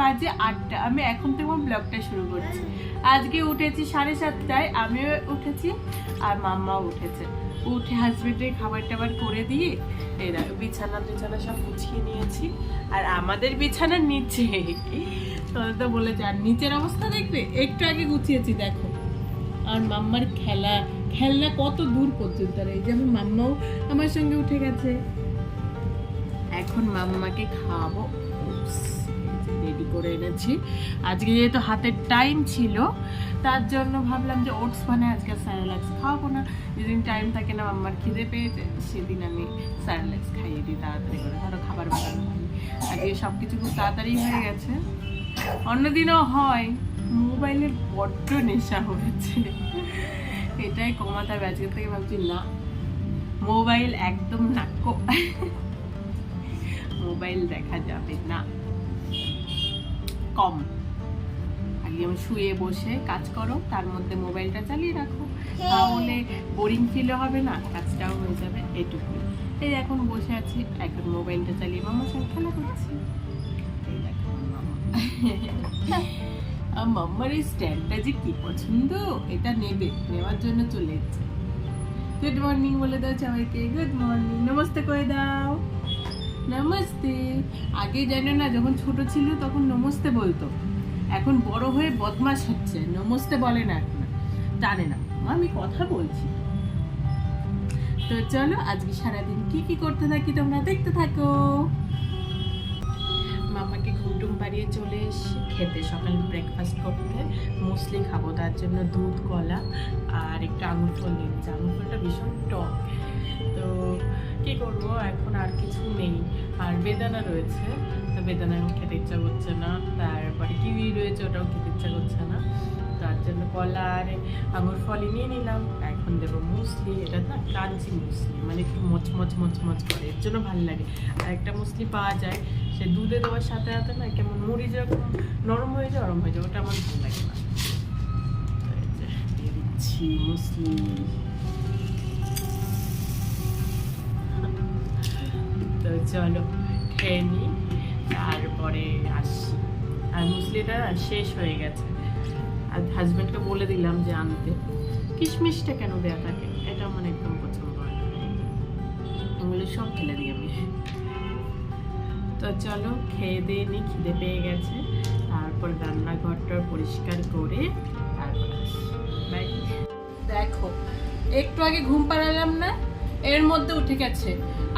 বাজে আটটা। আমি এখন থেকে আমার ব্লগটা শুরু করছি। আজকে উঠেছি সাড়ে সাতটায়, আমিও উঠেছি আর মাম্মাও উঠেছে। উঠে হাজবেন্ডের খাবার টাবার করে দিয়ে এরা বিছানা টিছানা সব গুছিয়ে নিয়েছি। আর আমাদের বিছানার নিচে। তোদের তো বলেছে, আর নিচের অবস্থা দেখবে? একটু আগে গুছিয়েছি, দেখো। আর মাম্মার খেলা, খেলনা কত দূর পর্যন্ত এই যে আমার মাম্মাও আমার সঙ্গে উঠে গেছে। এখন মাম্মাকে খাওয়াবো। করে এনেছি। আজকে যেহেতু হাতের টাইম ছিল, তার জন্য ভাবলাম যে ওটস মানে আজকে স্যারালাক্স খাওয়াবো না। যেদিন টাইম থাকে না আমার খিদে পেয়েছে সেদিন আমি স্যারালাক্স খাইয়ে দিই তাড়াতাড়ি করে। ধরো খাবার বানানো হয় আজকে সব কিছু খুব তাড়াতাড়ি হয়ে গেছে। অন্যদিনও হয় মোবাইলের বড্ড নেশা হয়েছে। এটাই কমাতে হবে। আজকে থেকে ভাবছি, না মোবাইল একদম নাক্য মোবাইল দেখা যাবে না। কম। আগে আমি শুয়ে বসে কাজ করো তার মধ্যে মোবাইলটা চালিয়ে রাখো। তাহলে বোরিং ফিলও হবে না কাজটাও হয়ে যাবে এটুকু। এই এখন বসে আছি এখন মোবাইলটা চালিয়ে মামার সঙ্গে খেলা করছি। মাম্মার এই স্ট্যান্ডটা যে কি পছন্দ এটা নেবে নেওয়ার জন্য চলে এসেছে। গুড মর্নিং বলে দাও সবাইকে গুড মর্নিং নমস্তে করে দাও। নমস্তে। আগে জানো না, যখন ছোট ছিল তখন নমস্তে বলতো। এখন বড় হয়ে বদমাশ হচ্ছে। নমস্তে বলে না এখন। জানে না। আমি কথা বলছি। তো চলো, আজকে সারাদিন কি কি করতে থাকি তোমরা দেখতে থাকো। মামাকে ঘুমটুম পাড়িয়ে চলে এসে খেতে, সকাল ব্রেকফাস্ট করতে। মুসলি খাব তার জন্য দুধ, কলা আর একটু আঙুর ফল নিয়েছি আঙুর ফলটা ভীষণ টক। তো কি করব? এখন আর কিছু নেই। আর বেদানা রয়েছে। তো বেদানা এখন খেতে ইচ্ছা করছে না। তারপরে কিউই রয়েছে, ওটাও খেতে ইচ্ছা করছে না। তার জন্য কলা আর আঙুর ফলই নিয়ে নিলাম। এখন দেবো মুসলি। এটা না ক্রাঞ্চি মুসলি মানে একটু মচমচ মচমচ করে। এর জন্য ভালো লাগে। আর একটা মুসলি পাওয়া যায়। সে দুধে দেওয়ার সাথে সাথে না কেমন মুড়ি যেরকম নরম হয়ে যায় নরম হয়ে যায়। ওটা আমার ভালো লাগে না। দিয়ে দিচ্ছি মুসলি। তো চলো, খেয়ে নিই তারপরে আসছি আর মুসলিটা শেষ হয়ে গেছে। আর হাজব্যান্ডকে বলে দিলাম যে আনতে। কিশমিশটা কেন দেয়া থাকে? এটা আমার একদম পছন্দ হয় না। ওগুলো সব ফেলে দিই আমি। তো চলো, খেয়ে দিয়ে নি, খিদে পেয়ে গেছে। তারপর রান্নাঘরটা পরিষ্কার করে তারপর আসি। বাই দেখো, একটু আগে ঘুম পাড়ালাম না? এর মধ্যে উঠে গেছে।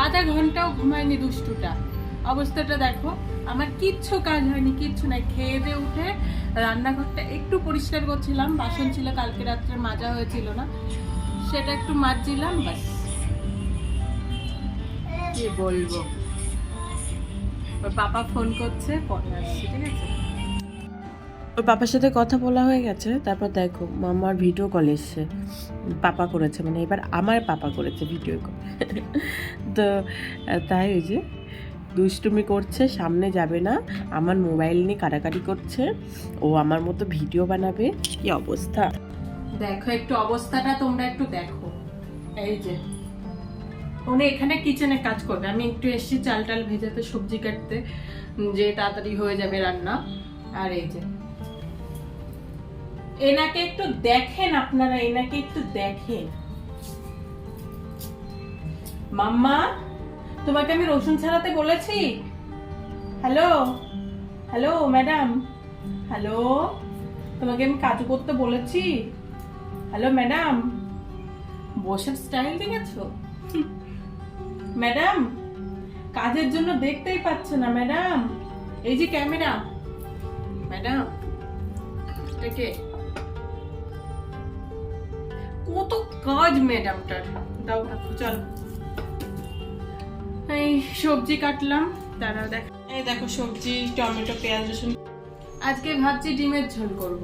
আধা ঘন্টাও ঘুমায়নি দুষ্টুটা। অবস্থাটা দেখো, আমার কিচ্ছু কাজ হয়নি, কিচ্ছু নাই। খেয়ে দিয়ে উঠে রান্নাঘরটা একটু পরিষ্কার করছিলাম, বাসন ছিল, কালকে রাত্রে মাজা হয়েছিল না। সেটা একটু মাজছিলাম বাস কি বলব? পাপা ফোন করছে, পরে আসছি, ঠিক আছে? ওর পাপার সাথে কথা বলা হয়ে গেছে, তারপর দেখো মামার ভিডিও কল এসছে। পাপা করেছে মানে এবার আমার পাপা করেছে ভিডিও কল তো তাই ওই যে দুষ্টুমি করছে, সামনে যাবে না, আমার মোবাইল নিয়ে কাটাকাটি করছে, ও আমার মতো ভিডিও বানাবে, কি অবস্থা? দেখো, একটু অবস্থাটা তোমরা একটু দেখো। এই যে, উনি এখানে কিচেনে কাজ করবে। আমি একটু এসেছি চাল টাল ভেজাতে, সবজি কাটতে যে তাড়াতাড়ি হয়ে যাবে রান্না। আর এই যে এনাকে একটু দেখেন আপনারা, এনাকে একটু দেখেন। মাম্মা, তোমাকে আমি রসুন ছাড়াতে বলেছি। Hello hello, madam. হ্যালো, তোমাকে আমি কাজু করতে বলেছি। Hello, madam. বসের স্টাইল দেখেছ? ম্যাডাম, কাজের জন্য দেখতেই পাচ্ছে না, ম্যাডাম। এই যে ক্যামেরা। ম্যাডাম এটাকে কত কাজ ম্যাডামটার দাও হাতে, চলো এই সবজি কাটলাম তারা দেখ। এই দেখো সবজি টমেটো পেঁয়াজ রসুন। আজকে ভাবছি ডিমের ঝোল করব।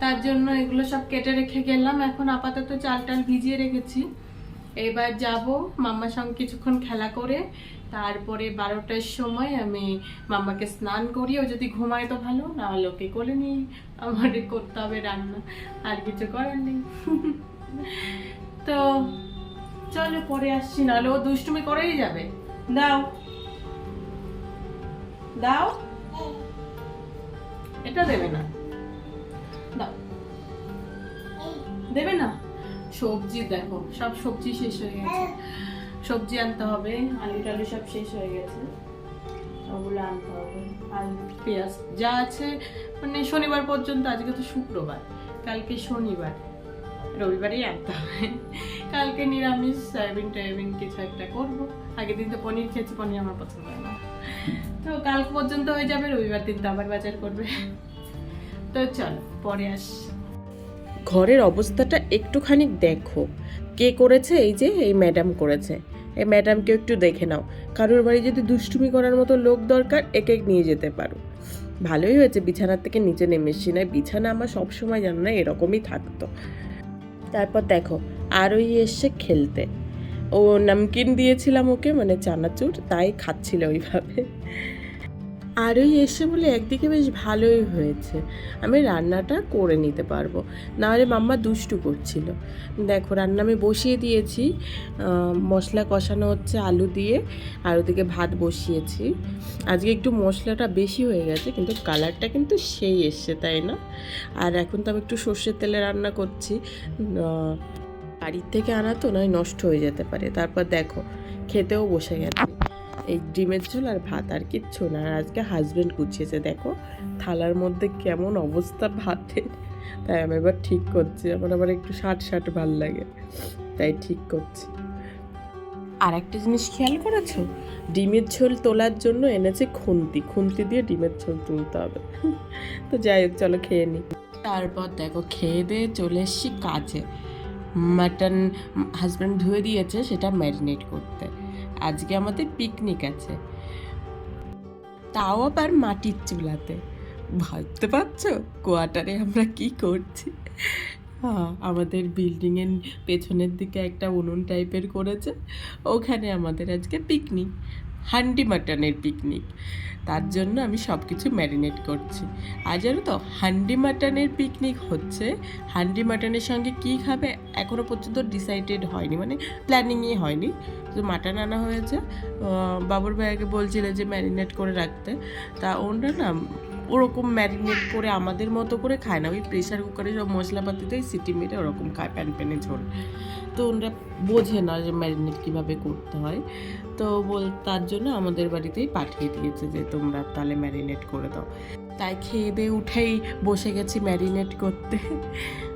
তার জন্য এগুলো সব কেটে রেখে গেলাম এখন আপাতত চাল টাল ভিজিয়ে রেখেছি। এবার যাব মাম্মার সঙ্গে কিছুক্ষণ খেলা করে তারপরে বারোটার সময় আমি মাম্মাকে স্নান করি ও যদি ঘুমায় তো ভালো না হলে ওকে কোলে নিই আমাদের করতে হবে রান্না। আর কিছু করার নেই। তো, চলো পরে আসছি, নাহলে ও দুষ্টুমি করেই যাবে। দাও। দাও। এটা দেবে না। দেবে না? সবজি দেখো, সব সবজি শেষ হয়ে গেছে। সবজি আনতে হবে আলু টালু সব শেষ হয়ে গেছে। ওগুলো আনতে হবে। আর পেঁয়াজ যা আছে মানে শনিবার পর্যন্ত, আজকে তো শুক্রবার, কালকে শনিবার। রবিবারেই আনতে হবে কালকে নিরামিষ, সয়াবিন, টয়াবিন কিছু একটা করব। আগের দিন তো পনির খেয়েছি, পনির আমার পছন্দ হয় না। তো কালকে পর্যন্ত হয়ে যাবে, রবিবার দিন তো আবার বাজার করবে। তো চল, পরে আস। ঘরের অবস্থাটা একটুখানি দেখো। কে করেছে? এই যে, এই ম্যাডাম করেছে। এই ম্যাডামকে একটু দেখে নাও। কারোর বাড়ি যদি দুষ্টুমি করার মতো লোক দরকার, এক এক নিয়ে যেতে পারো। ভালোই হয়েছে, বিছানার থেকে নিচে নেমে এসছি না, বিছানা আমার সবসময় জানো না, এরকমই থাকতো। তারপর দেখো আরই এসছে খেলতে। ও নামকিন দিয়েছিলাম ওকে মানে চানাচুর তাই খাচ্ছিল ওইভাবে। আরই এসে বলে, একদিকে বেশ ভালোই হয়েছে, আমি রান্নাটা করে নিতে পারব। নাহলে মাম্মা দুষ্টু করছিল। দেখো, রান্না আমি বসিয়ে দিয়েছি মশলা কষানো হচ্ছে আলু দিয়ে, আর ওদিকে ভাত বসিয়েছি। আজকে একটু মশলাটা বেশি হয়ে গেছে, কিন্তু কালারটা কিন্তু সেই এসছে, তাই না? আর এখন তো আমি একটু সর্ষের তেলে রান্না করছি। বাড়ির থেকে আনা তো নয়, নষ্ট হয়ে যেতে পারে। তারপর দেখো, খেতেও বসে গেছে এই ডিমের ঝোল আর ভাত আর কিচ্ছু না। আর আজকে হাজব্যান্ড গুছিয়েছে, দেখো। থালার মধ্যে কেমন অবস্থা ভাতের। তাই আমি এবার ঠিক করছি, আমার আবার একটু ষাট ষাট ভালো লাগে। তাই ঠিক করছি। আর একটা জিনিস খেয়াল করেছ? ডিমের ঝোল তোলার জন্য এনেছে খুন্তি। খুন্তি দিয়ে ডিমের ঝোল তুলতে হবে। তো যাই হোক, চলো খেয়ে নিই তারপর দেখো, খেয়ে দিয়ে চলে এসছি কাজে। মাটন হাজব্যান্ড ধুয়ে দিয়েছে, সেটা ম্যারিনেট করতে। আজকে আমাদের পিকনিক আছে। তাও আবার মাটির চুলাতে। ভাবতে পারছ? কোয়ার্টারে আমরা কি করছি? হ্যাঁ, আমাদের বিল্ডিংয়ের পেছনের দিকে একটা উনুন টাইপের করেছে। ওখানে আমাদের আজকে পিকনিক হান্ডি মাটনের পিকনিক। তার জন্য আমি সব কিছু ম্যারিনেট করছি। আর জানো তো, হান্ডি মাটনের পিকনিক হচ্ছে, হান্ডি মাটনের সঙ্গে কী খাবে এখনও পর্যন্ত ডিসাইডেড হয়নি মানে প্ল্যানিংই হয়নি। তো মাটন আনা হয়েছে। বাবুর ভাইয়াকে বলছিল যে ম্যারিনেট করে রাখতে। তা ওরা না ওরকম ম্যারিনেট করে আমাদের মতো করে খায় না। ওই প্রেশার কুকারে সব মশলাপাতিতেই সিটি মেরে ওরকম খায় প্যান প্যানে ঝোল। তো ওরা বোঝে না যে ম্যারিনেট কীভাবে করতে হয়। তো বল, তার জন্য আমাদের বাড়িতেই পাঠিয়ে দিয়েছে যে তোমরা তাহলে ম্যারিনেট করে দাও। তাই খেয়ে দিয়ে উঠেই বসে গেছি ম্যারিনেট করতে।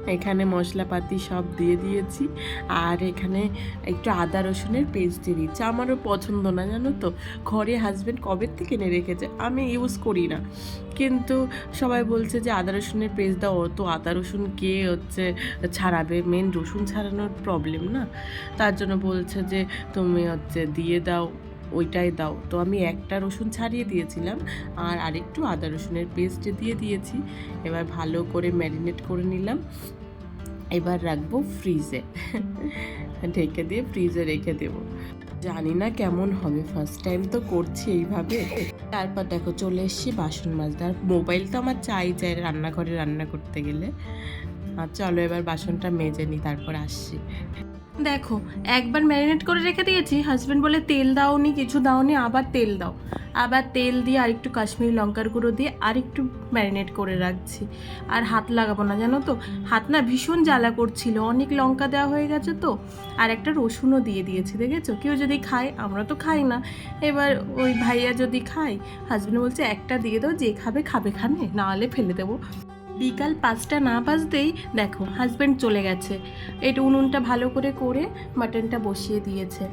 এখানে মশলাপাতি সব দিয়ে দিয়েছি। আর এখানে একটু আদা রসুনের পেস্ট দিয়ে দিচ্ছি আমারও পছন্দ না, জানো তো? ঘরে হাজব্যান্ড কবে থেকে এনে রেখেছে? আমি ইউজ করি না। কিন্তু সবাই বলছে যে আদা রসুনের পেস্ট দাও, অত আদা রসুন কে হচ্ছে ছাড়াবে? মেন রসুন ছাড়ানোর প্রবলেম না? তার জন্য বলছে যে, তুমি হচ্ছে দিয়ে দাও, ওইটাই দাও। তো আমি একটা রসুন ছাড়িয়ে দিয়েছিলাম আর আরেকটু আদা রসুনের পেস্ট দিয়ে দিয়েছি। এবার ভালো করে ম্যারিনেট করে নিলাম। এবার রাখব ফ্রিজে ঢেকে দিয়ে ফ্রিজে রেখে দেবো। জানি না কেমন হবে ফার্স্ট টাইম তো করছি এইভাবে। তারপর দেখো চলে এসছি বাসন মাজতে। আর মোবাইল তো আমার চাই চাই রান্নাঘরে রান্না করতে গেলে। আর চলো এবার বাসনটা মেজে নিই, তারপর আসছি। দেখো, একবার ম্যারিনেট করে রেখে দিয়েছি হাজব্যান্ড বলে তেল দাওনি, কিছু দাওনি, আবার তেল দাও। আবার তেল দিয়ে আরেকটু কাশ্মীরি লঙ্কার গুঁড়ো দিয়ে আরেকটু ম্যারিনেট করে রাখছি। আর হাত লাগাবো না, জানো তো? হাত না ভীষণ জ্বালা করছিল, অনেক লঙ্কা দেওয়া হয়ে গেছে তো। আর একটা রসুনও দিয়ে দিয়েছি, দেখেছ? কেউ যদি খায়, আমরা তো খাই না। এবার ওই ভাইয়া যদি খায় হাজবেন্ড বলছে, একটা দিয়ে দাও, যে খাবে খাবে খানে, না হলে ফেলে দেবো। বিকাল পাঁচটা না বাজতেই দেখো হাজব্যান্ড চলে গেছে। এটা উনুনটা ভালো করে করে মাটনটা বসিয়ে দিয়েছে।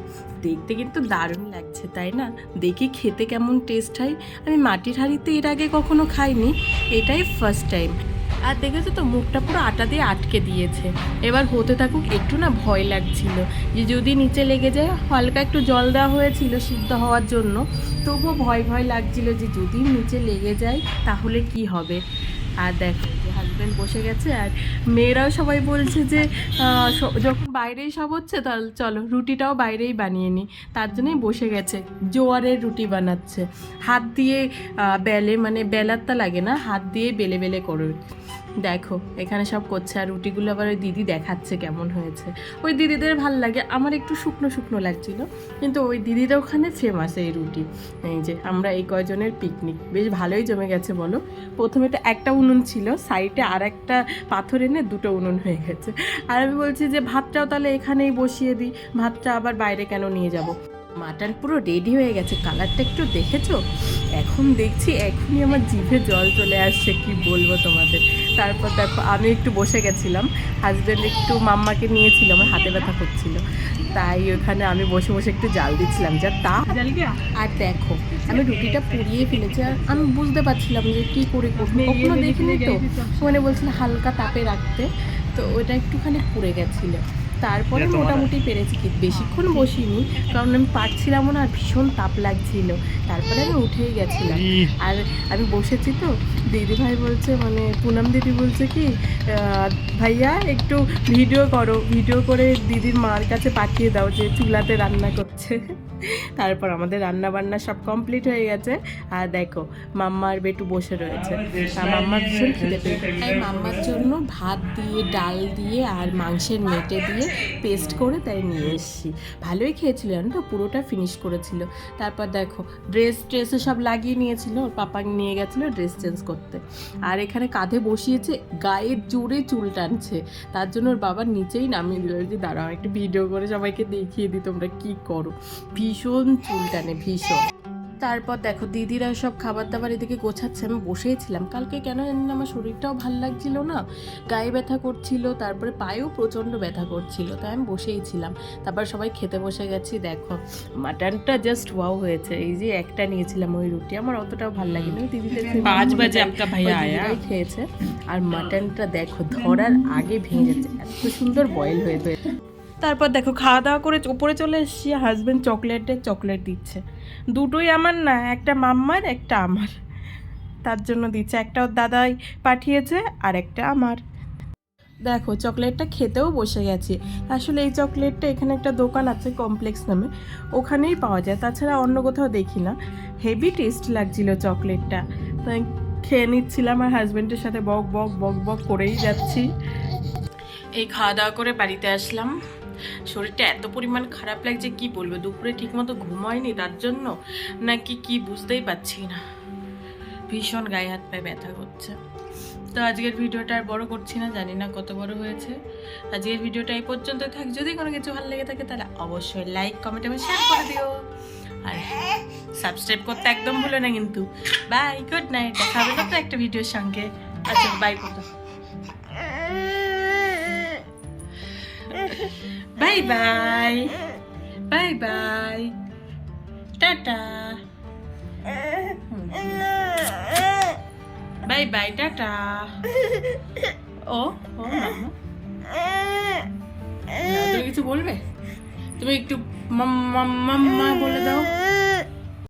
দেখতে কিন্তু দারুণ লাগছে, তাই না? দেখি খেতে কেমন টেস্ট হয়। আমি মাটির হাঁড়িতে এর আগে কখনো খাইনি, এটাই ফার্স্ট টাইম আর দেখেছ তো, মুখটা পুরো আটা দিয়ে আটকে দিয়েছে। এবার হতে থাকুক, একটু না ভয় লাগছিল যে যদি নিচে লেগে যায়, হালকা একটু জল দেওয়া হয়েছিল সিদ্ধ হওয়ার জন্য, তবুও ভয় ভয় লাগছিল যে যদি নিচে লেগে যায়, তাহলে কি হবে? আর দেখো যে হাজব্যান্ড বসে গেছে আর মেয়েরাও সবাই বলছে যে যখন বাইরেই সব হচ্ছে তাহলে চলো রুটিটাও বাইরেই বানিয়ে নিই তার জন্যই বসে গেছে, জোয়ারের রুটি বানাচ্ছে। হাত দিয়ে বেলে মানে বেলার তা লাগে না, হাত দিয়ে বেলে বেলে করে দেখো, এখানে সব করছে আর রুটিগুলো আবার ওই দিদি দেখাচ্ছে কেমন হয়েছে। ওই দিদিদের ভালো লাগে, আমার একটু শুকনো শুকনো লাগছিল, কিন্তু ওই দিদিরা ওখানে ফেমাস এই রুটি। এই যে, আমরা এই কয়জনের পিকনিক বেশ ভালোই জমে গেছে বলো। প্রথমে তো একটা উনুন ছিল সাইডে আর একটা পাথর এনে দুটো উনুন হয়ে গেছে। আর আমি বলছি যে, ভাতটাও তাহলে এখানেই বসিয়ে দিই, ভাতটা আবার বাইরে কেন নিয়ে যাব? মাটন পুরো রেডি হয়ে গেছে। কালারটা একটু দেখেছ? এখন দেখছি এখনই আমার জিভে জল চলে আসছে কি বলব তোমাদের? তারপর দেখো আমি একটু বসে গেছিলাম। হাজব্যান্ড একটু মাম্মাকে নিয়েছিল আমার হাতে ব্যথা করছিল। তাই ওখানে আমি বসে বসে একটু জাল দিচ্ছিলাম। যা তা আর দেখো আমি রুটিটা পুড়িয়ে ফেলেছি আর আমি বুঝতে পারছিলাম যে কী করে করব। কখনো দেখিনি তো। মানে বলছিল হালকা তাপে রাখতে। তো ওটা একটুখানি পুড়ে গেছিল। তারপরে মোটামুটি পেরেছি কি? বেশিক্ষণ বসিনি কারণ আমি পারছিলামও না আর ভীষণ তাপ লাগছিল। তারপরে আমি উঠেই গেছিলাম। আর আমি বসেছি তো দিদিভাই বলছে মানে পুনম দিদি বলছে কি ভাইয়া একটু ভিডিও করো ভিডিও করে দিদির মার কাছে পাঠিয়ে দাও যে চুলাতে রান্না করছে। তারপর আমাদের রান্না বান্না সব কমপ্লিট হয়ে গেছে। আর দেখো, মাম্মা আর বেটু বসে রয়েছে। মাম্মার ভীষণ খিদে তাই মাম্মার জন্য ভাত দিয়ে, ডাল দিয়ে আর মাংসের মেটে দিয়ে পেস্ট করে তাই নিয়ে এসেছি। ভালোই খেয়েছিল, জানো তো? পুরোটা ফিনিশ করেছিল। তারপর দেখো ড্রেস ট্রেসে সব লাগিয়ে নিয়েছিল। ওর পাপা নিয়ে গেছিল ড্রেস চেঞ্জ করতে। আর এখানে কাঁধে বসিয়েছে, গায়ে জোরে চুল টানছে। তার জন্য ওর বাবা নিচেই নামিয়ে দিল। যে দাঁড়াও একটু ভিডিও করে সবাইকে দেখিয়ে দিই তোমরা কী করো। ভীষণ ভীষণ চুল টানে ভীষণ। তারপর দেখো দিদিরা সব খাবার দাবার এদিকে গোছাচ্ছে। আমি বসেইছিলাম কালকে কেন জানি না আমার শরীরটাও ভালো লাগছিল না। গায়ে ব্যথা করছিল তারপরে পায়েও প্রচণ্ড ব্যথা করছিল তাই আমি বসেইছিলাম তারপর সবাই খেতে বসে গেছি দেখো। মাটনটা জাস্ট ওয়াও হয়েছে। এই যে একটা নিয়েছিলাম ওই রুটি। আমার অতটাও ভালো লাগেনি। দিদিদের পাঁচ বাজে আপকা ভাইয়া খেয়েছে। আর মাটনটা দেখো ধরার আগে ভেঙে যাচ্ছে এত সুন্দর বয়েল হয়েছে তারপর দেখো খাওয়া দাওয়া করে উপরে চলে এসেছি হাজব্যান্ড চকলেটে চকলেট দিচ্ছে। দুটোই আমার না, একটা মাম্মার, একটা আমার। তার জন্য দিচ্ছে। একটা ওর দাদাই পাঠিয়েছে আর একটা আমার। দেখো চকলেটটা খেতেও বসে গেছি। আসলে এই চকলেটটা এখানে একটা দোকান আছে কমপ্লেক্স নামে। ওখানেই পাওয়া যায়। তাছাড়া অন্য কোথাও দেখি না। হেভি টেস্ট লাগছিল চকলেটটা তাই খেয়ে নিচ্ছিলাম আর হাজব্যান্ডের সাথে বক বক বক বক করেই যাচ্ছি। এই খাওয়া দাওয়া করে বাড়িতে আসলাম। শরীরটা এত পরিমাণ খারাপ লাগছে, কি বলব? দুপুরে ঠিকমতো ঘুম হয়নি তার জন্য নাকি কি বুঝতেই পারছি না। ভীষণ গায়ে হাত পায়ে ব্যথা করছে। তো আজকের ভিডিওটা আর বড় করছি না, জানি না কত বড় হয়েছে। আজকের ভিডিওটা এই পর্যন্ত থাক, যদি কোনো কিছু ভালো লেগে থাকে তাহলে অবশ্যই লাইক কমেন্ট এবং শেয়ার করে দিও। আর সাবস্ক্রাইব করতে একদম ভুলো না কিন্তু। বাই গুড নাইট দেখা হবে তো একটা ভিডিওর সঙ্গে। আচ্ছা বাই করো। Bye bye bye bye tata bye bye tata ও ও তুমি কিছু বলবে? তুমি একটু মাম্মা বলে দাও।